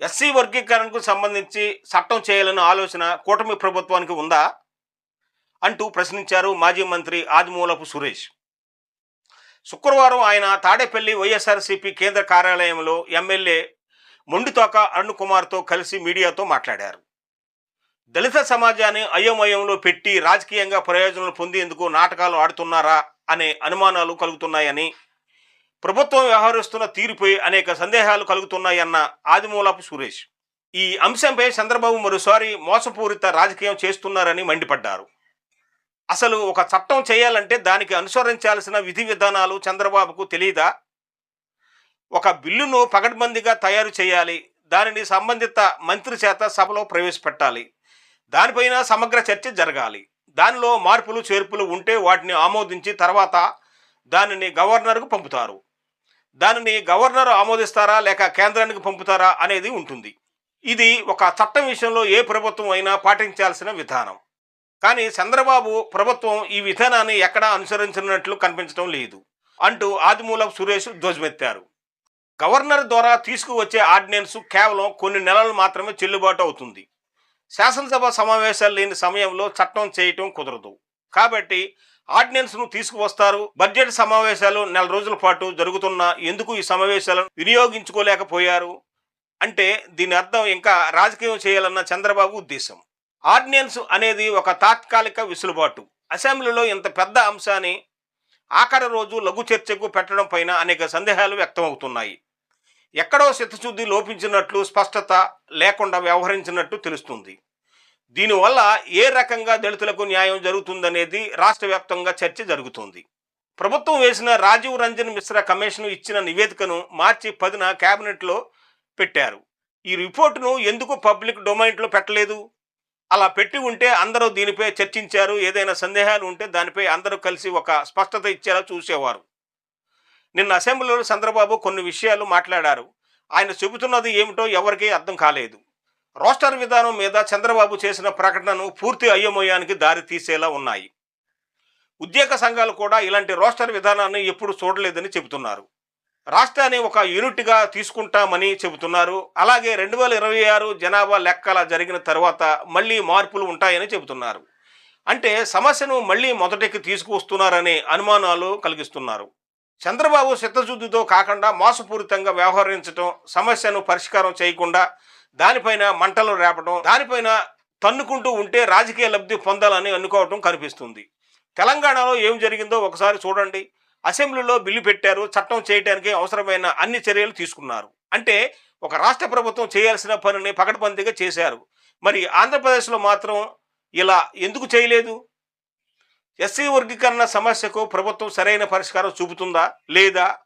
SC వర్గీకరణకు సంబంధించి చట్టం చేయాలన్న ఆలోచన కూటమి ప్రభుత్వానికి ఉందా అంటూ ప్రశ్నించారు మాజీ మంత్రి ఆదిమూలపు సురేష్. శుక్రవారం ఆయన తాడేపల్లి వైఎస్ఆర్సీపీ కేంద్ర కార్యాలయంలో ఎమ్మెల్యే మొండితోక అరుణ్ కుమార్తో కలిసి మీడియాతో మాట్లాడారు. దళిత సమాజాన్ని అయోమయంలో పెట్టి రాజకీయంగా ప్రయోజనాలు పొందేందుకు నాటకాలు ఆడుతున్నారా అనే అనుమానాలు కలుగుతున్నాయని ప్రభుత్వం వ్యవహరిస్తున్న తీరుపై అనేక సందేహాలు కలుగుతున్నాయన్న ఆదిమూలపు సురేష్. ఈ అంశంపై చంద్రబాబు మరోసారి మోసపూరిత రాజకీయం చేస్తున్నారని మండిపడ్డారు. అసలు ఒక చట్టం చేయాలంటే దానికి అనుసరించాల్సిన విధి విధానాలు చంద్రబాబుకు తెలియదా ఒక బిల్లును పగడ్బందీగా తయారు చేయాలి. దానిని సంబంధిత మంత్రి చేత సభలో ప్రవేశపెట్టాలి. దానిపైన సమగ్ర చర్చ జరగాలి. దానిలో మార్పులు చేర్పులు ఉంటే వాటిని ఆమోదించి తర్వాత దానిని గవర్నర్కు పంపుతారు. దానిని గవర్నర్ ఆమోదిస్తారా లేక కేంద్రానికి పంపుతారా అనేది ఉంటుంది. ఇది ఒక చట్టం విషయంలో ఏ ప్రభుత్వం అయినా పాటించాల్సిన విధానం. కానీ చంద్రబాబు ప్రభుత్వం ఈ విధానాన్ని ఎక్కడా అనుసరించినట్లు కనిపించడం లేదు. అంటూ ఆదిమూలపు సురేష్ ధ్వజమెత్తారు. గవర్నర్ ద్వారా తీసుకువచ్చే ఆర్డినెన్స్ కేవలం కొన్ని నెలలు మాత్రమే చెల్లుబాటు అవుతుంది. శాసనసభ సమావేశాలు లేని సమయంలో చట్టం చేయటం కుదరదు. కాబట్టి ఆర్డినెన్స్ను తీసుకువస్తారు. బడ్జెట్ సమావేశాలు నెల రోజుల పాటు జరుగుతున్న ఎందుకు ఈ సమావేశాలను వినియోగించుకోలేకపోయారు అంటే దీని అర్థం ఇంకా రాజకీయం చేయాలన్న చంద్రబాబు ఉద్దేశం. ఆర్డినెన్స్ అనేది ఒక తాత్కాలిక విసులుబాటు. అసెంబ్లీలో ఇంత పెద్ద అంశాన్ని ఆఖరి రోజు లఘు చర్చకు పెట్టడం పైన అనేక సందేహాలు వ్యక్తమవుతున్నాయి. ఎక్కడో శతశుద్ధి లోపించినట్లు స్పష్టత లేకుండా వ్యవహరించినట్టు తెలుస్తుంది. దీనివల్ల ఏ రకంగా దళితులకు న్యాయం జరుగుతుందనేది రాష్ట్ర వ్యాప్తంగా చర్చ జరుగుతుంది. ప్రభుత్వం వేసిన రాజీవ్ రంజన్ మిశ్రా కమిషన్ ఇచ్చిన నివేదికను మార్చి పదిన క్యాబినెట్లో పెట్టారు. ఈ రిపోర్టును ఎందుకు పబ్లిక్ డొమైన్లో పెట్టలేదు? అలా పెట్టి ఉంటే అందరూ దీనిపై చర్చించారు. ఏదైనా సందేహాలు ఉంటే దానిపై అందరూ కలిసి ఒక స్పష్టత ఇచ్చేలా చూసేవారు. నిన్న అసెంబ్లీలో చంద్రబాబు కొన్ని విషయాలు మాట్లాడారు. ఆయన చెబుతున్నది ఏమిటో ఎవరికీ అర్థం కాలేదు. రోస్టర్ విధానం మీద చంద్రబాబు చేసిన ప్రకటనను పూర్తి అయ్యమోయానికి దారి తీసేలా ఉన్నాయి. ఉద్యోగ సంఘాలు కూడా ఇలాంటి రోస్టర్ విధానాన్ని ఎప్పుడు చూడలేదని చెబుతున్నారు. రాష్ట్రాన్ని ఒక యూనిట్గా తీసుకుంటామని చెబుతున్నారు. అలాగే రెండు వేల ఇరవై ఆరు జనాభా లెక్కల జరిగిన తర్వాత మళ్ళీ మార్పులు ఉంటాయని చెబుతున్నారు. అంటే సమస్యను మళ్ళీ మొదటికి తీసుకువస్తున్నారనే అనుమానాలు కలిగిస్తున్నారు. చంద్రబాబు చిత్తశుద్ధితో కాకుండా మోసపూరితంగా వ్యవహరించడం సమస్యను పరిష్కారం చేయకుండా దానిపైన మంటలు రేపడం దానిపైన తన్నుకుంటూ ఉంటే రాజకీయ లబ్ధి పొందాలని అనుకోవటం కనిపిస్తుంది. తెలంగాణలో ఏం జరిగిందో ఒకసారి చూడండి. అసెంబ్లీలో బిల్లు పెట్టారు చట్టం చేయడానికి అవసరమైన అన్ని చర్యలు తీసుకున్నారు. అంటే ఒక రాష్ట్ర ప్రభుత్వం చేయాల్సిన పనిని పకడ్బందీగా చేశారు. మరి ఆంధ్రప్రదేశ్లో మాత్రం ఇలా ఎందుకు చేయలేదు? ఎస్సీ వర్గీకరణ సమస్యకు ప్రభుత్వం సరైన పరిష్కారం చూపుతుందా? లేదా?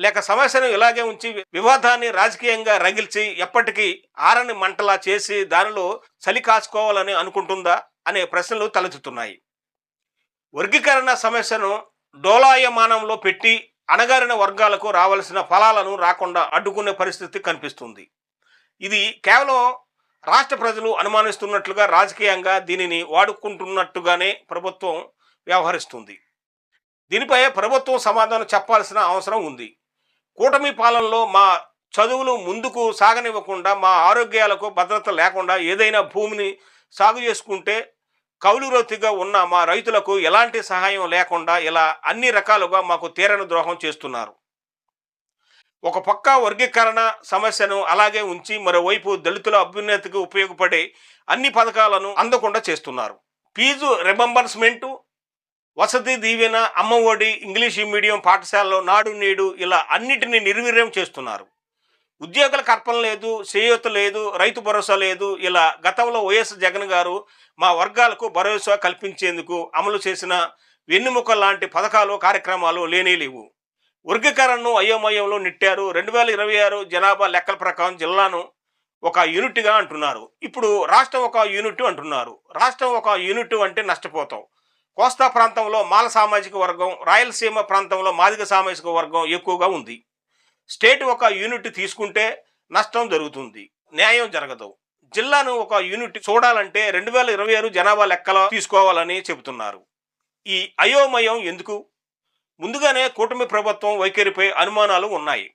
లేక సమస్యను ఇలాగే ఉంచి వివాదాన్ని రాజకీయంగా రగిల్చి ఎప్పటికీ ఆరని మంటలా చేసి దానిలో చలి కాచుకోవాలని అనుకుంటుందా అనే ప్రశ్నలు తలెత్తుతున్నాయి. వర్గీకరణ సమస్యను డోలాయమానంలో పెట్టి అణగారిన వర్గాలకు రావాల్సిన ఫలాలను రాకుండా అడ్డుకునే పరిస్థితి కనిపిస్తుంది. ఇది కేవలం రాష్ట్ర ప్రజలు అనుమానిస్తున్నట్లుగా రాజకీయంగా దీనిని వాడుకుంటున్నట్టుగానే ప్రభుత్వం వ్యవహరిస్తుంది. దీనిపై ప్రభుత్వం సమాధానం చెప్పాల్సిన అవసరం ఉంది. కూటమి పాలనలో మా చదువులు ముందుకు సాగనివ్వకుండా మా ఆరోగ్యాలకు భద్రత లేకుండా ఏదైనా భూమిని సాగు చేసుకుంటే కౌలు రొత్తిగా ఉన్న మా రైతులకు ఎలాంటి సహాయం లేకుండా ఇలా అన్ని రకాలుగా మాకు తీరని ద్రోహం చేస్తున్నారు. ఒక పక్క వర్గీకరణ సమస్యను అలాగే ఉంచి మరోవైపు దళితుల అభ్యున్నతికి ఉపయోగపడే అన్ని పథకాలను అందకుండా చేస్తున్నారు. ఫీజు రిబంబర్స్మెంటు వసతి దీవెన అమ్మ ఒడి ఇంగ్లీష్ మీడియం పాఠశాలలో నాడు నేడు ఇలా అన్నిటినీ నిర్వీర్యం చేస్తున్నారు. ఉద్యోగుల కల్పన లేదు చేయూత లేదు రైతు భరోసా లేదు. ఇలా గతంలో వైఎస్ జగన్ గారు మా వర్గాలకు భరోసా కల్పించేందుకు అమలు చేసిన వెన్నుముక లాంటి పథకాలు కార్యక్రమాలు లేనే లేవు. వర్గీకరణను అయోమయంలో నెట్టారు. రెండు వేల ఇరవై ఆరు జనాభా లెక్కల ప్రకారం జిల్లాను ఒక యూనిట్గా అంటున్నారు. ఇప్పుడు రాష్ట్రం ఒక యూనిట్ అంటున్నారు. రాష్ట్రం ఒక యూనిట్ అంటే నష్టపోతాం. కోస్తా ప్రాంతంలో మాల సామాజిక వర్గం రాయలసీమ ప్రాంతంలో మాదిగ సామాజిక వర్గం ఎక్కువగా ఉంది. స్టేట్ ఒక యూనిట్ తీసుకుంటే నష్టం జరుగుతుంది. న్యాయం జరగదు. జిల్లాను ఒక యూనిట్ చూడాలంటే రెండు వేల ఇరవై ఆరు జనాభా లెక్కలో తీసుకోవాలని చెబుతున్నారు. ఈ అయోమయం ఎందుకు? ముందుగానే కూటమి ప్రభుత్వం వైఖరిపై అనుమానాలు ఉన్నాయి.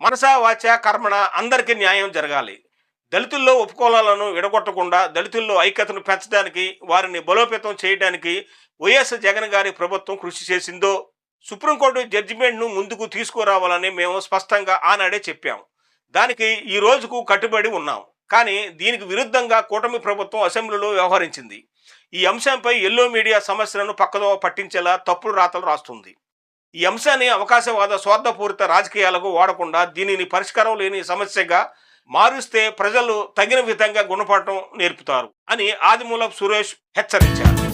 మనసా వాచ కర్మణ అందరికీ న్యాయం జరగాలి. దళితుల్లో ఉపకులాలను విడగొట్టకుండా దళితుల్లో ఐక్యతను పెంచడానికి వారిని బలోపేతం చేయడానికి వైఎస్ జగన్ గారి ప్రభుత్వం కృషి చేసిందో సుప్రీంకోర్టు జడ్జిమెంట్ను ముందుకు తీసుకురావాలని మేము స్పష్టంగా ఆనాడే చెప్పాము. దానికి ఈ రోజుకు కట్టుబడి ఉన్నాం. కానీ దీనికి విరుద్ధంగా కూటమి ప్రభుత్వం అసెంబ్లీలో వ్యవహరించింది. ఈ అంశంపై ఎల్లో మీడియా సమస్యలను పక్కదో పట్టించేలా తప్పుడు రాతలు రాస్తుంది. ఈ అంశాన్ని అవకాశవాద స్వార్థపూరిత రాజకీయాలకు వాడకుండా దీనిని పరిష్కారం లేని సమస్యగా మారుస్తే ప్రజలు తగిన విధంగా గుణపాఠం నేర్పుతారు అని ఆదిమూలపు సురేష్ హెచ్చరించారు.